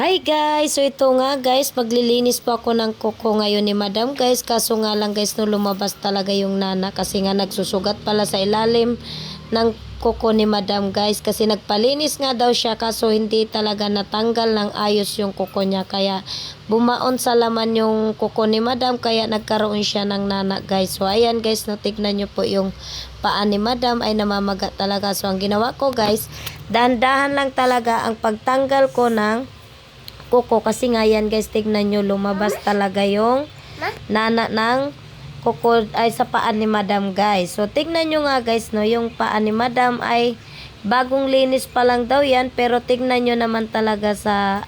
Hi guys! So ito nga guys, maglilinis po ako ng kuko ngayon ni madam guys. Kaso nga lang guys, no lumabas talaga yung nana kasi nga nagsusugat pala sa ilalim ng kuko ni madam guys. Kasi nagpalinis nga daw siya kaso hindi talaga natanggal ng ayos yung kuko niya. Kaya bumaon sa laman yung kuko ni madam kaya nagkaroon siya ng nana guys. So ayan guys, no tignan nyo po yung paa ni madam ay namamaga talaga. So ang ginawa ko guys, dahan-dahan lang talaga ang pagtanggal ko ng kuko kasi nga yan guys tignan nyo lumabas talaga yung nana ng kuko ay sa paa ni madam guys. So tignan nyo nga guys no yung paa ni madam ay bagong linis pa lang daw yan. Pero tignan nyo naman talaga sa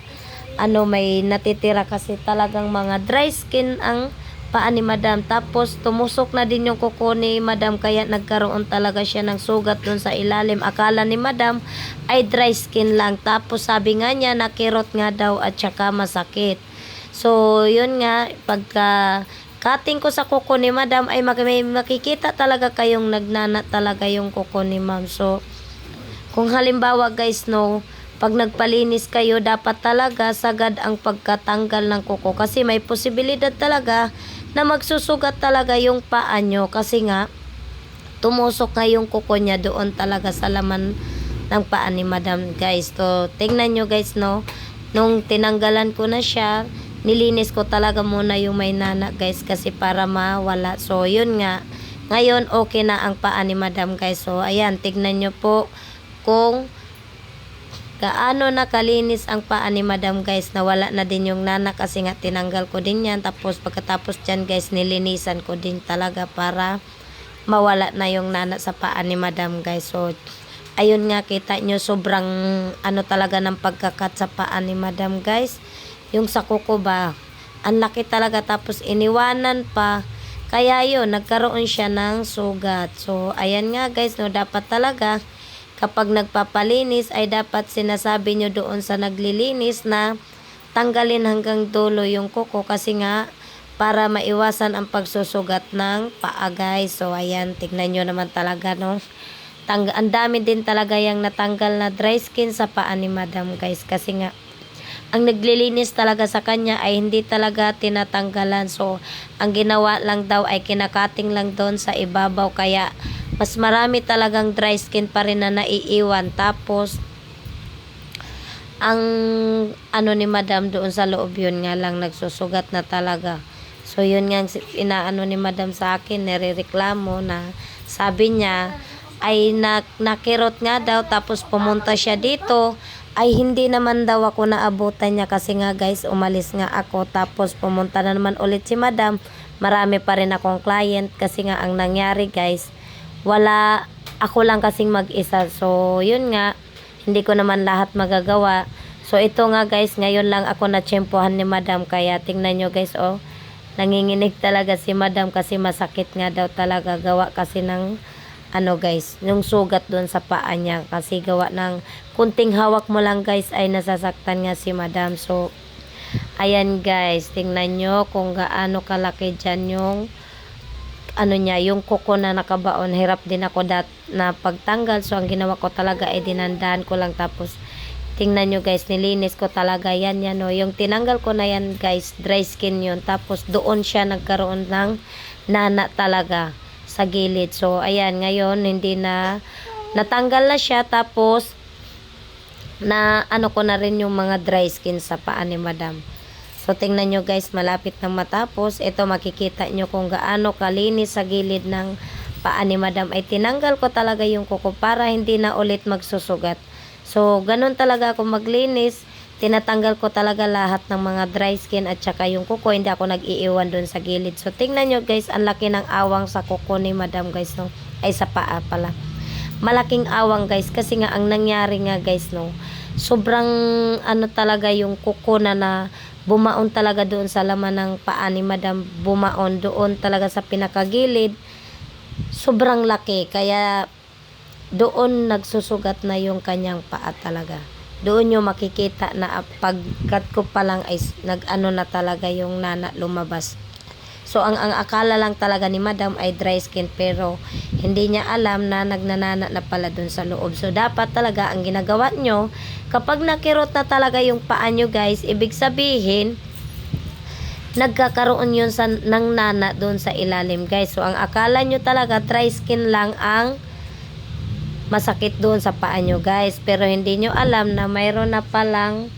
ano may natitira kasi talagang mga dry skin ang paa ni madam. Tapos tumusok na din yung kuko ni madam kaya nagkaroon talaga siya ng sugat dun sa ilalim. Akala ni madam ay dry skin lang. Tapos sabi nga niya nakirot nga daw at saka masakit. So yun nga pagka cutting ko sa kuko ni madam ay may makikita talaga kayong nagnana talaga yung kuko ni ma'am. So kung halimbawa guys no, pag nagpalinis kayo, dapat talaga sagad ang pagkatanggal ng kuko. Kasi may posibilidad talaga na magsusugat talaga yung paa nyo kasi nga tumusok nga yung kuko niya doon talaga sa laman ng paa ni madam guys. So, tingnan nyo guys no, nung tinanggalan ko na siya, nilinis ko talaga muna yung may nana guys kasi para mawala. So, yun nga. Ngayon, okay na ang paa ni madam guys. So, ayan, tignan nyo po kung gaano nakalinis ang paa ni madam guys nawala na din yung nana kasi nga tinanggal ko din yan. Tapos pagkatapos dyan guys nilinisan ko din talaga para mawala na yung nana sa paa ni madam guys. So ayun nga kita nyo sobrang ano talaga ng pagkakat sa paa ni madam guys. Yung sa kuko ba ang laki talaga. Tapos iniwanan pa. Kaya yun nagkaroon siya ng sugat. So ayan nga guys no dapat talaga kapag nagpapalinis ay dapat sinasabi nyo doon sa naglilinis na tanggalin hanggang dulo yung kuko kasi nga para maiwasan ang pagsusugat ng paa guys. So ayan, tignan nyo naman talaga no. Tang ang dami din talaga yung natanggal na dry skin sa paa ni madam guys kasi nga ang naglilinis talaga sa kanya ay hindi talaga tinatanggalan. So, ang ginawa lang daw ay kinakating lang doon sa ibabaw. Kaya, mas marami talagang dry skin pa rin na naiiwan. Tapos, ang ano ni madam doon sa loob yun nga lang nagsusugat na talaga. So, yun nga inaano ni madam sa akin, nirereklamo na sabi niya, ay nak nakirot nga daw tapos pumunta siya dito ay hindi naman daw ako naabutan niya kasi nga guys umalis nga ako tapos pumunta na naman ulit si madam marami pa rin akong client kasi nga ang nangyari guys wala ako lang kasing mag-isa. So yun nga hindi ko naman lahat magagawa. So ito nga guys ngayon lang ako na tsempohan ni madam. Kaya tingnan nyo guys oh. Nanginginig talaga si madam kasi masakit nga daw talaga. Gawa kasi ng ano guys, yung sugat doon sa paa niya. Kasi gawa ng kunting hawak mo lang guys ay nasasaktan nga si madam. So, ayan guys, tingnan nyo kung gaano kalaki dyan yung ano niya, yung kuko na nakabaon. Hirap din ako dat na pagtanggal. So, ang ginawa ko talaga ay dinandaan ko lang tapos tingnan nyo guys, nilinis ko talaga yan yan o. Yung tinanggal ko na yan guys, dry skin yun. Tapos doon siya nagkaroon ng nana talaga sa gilid. So, ayan, ngayon, hindi na, natanggal na siya, tapos, na, ano ko na rin yung mga dry skin sa paa ni madam. So, tingnan nyo guys, malapit na matapos. Ito, makikita nyo kung gaano kalinis sa gilid ng paa ni madam. Ay, tinanggal ko talaga yung kuko para hindi na ulit magsusugat. So, ganun talaga ako maglinis tinatanggal ko talaga lahat ng mga dry skin at saka yung kuko, hindi ako nag-iiwan dun sa gilid. So, tingnan nyo guys, ang laki ng awang sa kuko ni madam guys, no? Ay, sa paa pala. Malaking awang guys, kasi nga ang nangyari nga guys, no? Sobrang, ano talaga yung kuko na na bumaon talaga doon sa laman ng paa ni madam, bumaon doon talaga sa pinakagilid. Sobrang laki, kaya doon nagsusugat na yung kanyang paa talaga doon nyo makikita na pagkat ko pa lang ay nag-ano na talaga yung nana lumabas. So ang ang akala lang talaga ni Madam ay dry skin pero hindi niya alam na nagnanana na pala dun sa loob. So dapat talaga ang ginagawa nyo kapag nakirot na talaga yung paa nyo guys, ibig sabihin nagkakaroon yun sa, ng nana doon sa ilalim guys. So ang akala nyo talaga dry skin lang ang masakit doon sa paa nyo guys. Pero hindi nyo alam na mayroon na palang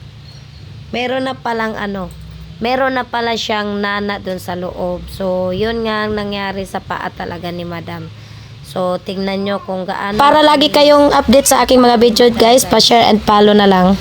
mayroon na palang ano meron na pala siyang nana doon sa loob. So, yun nga ang nangyari sa paa talaga ni Madam. So, tingnan nyo kung gaano. Para lagi kayong update sa aking mga video guys, pa-share and follow na lang.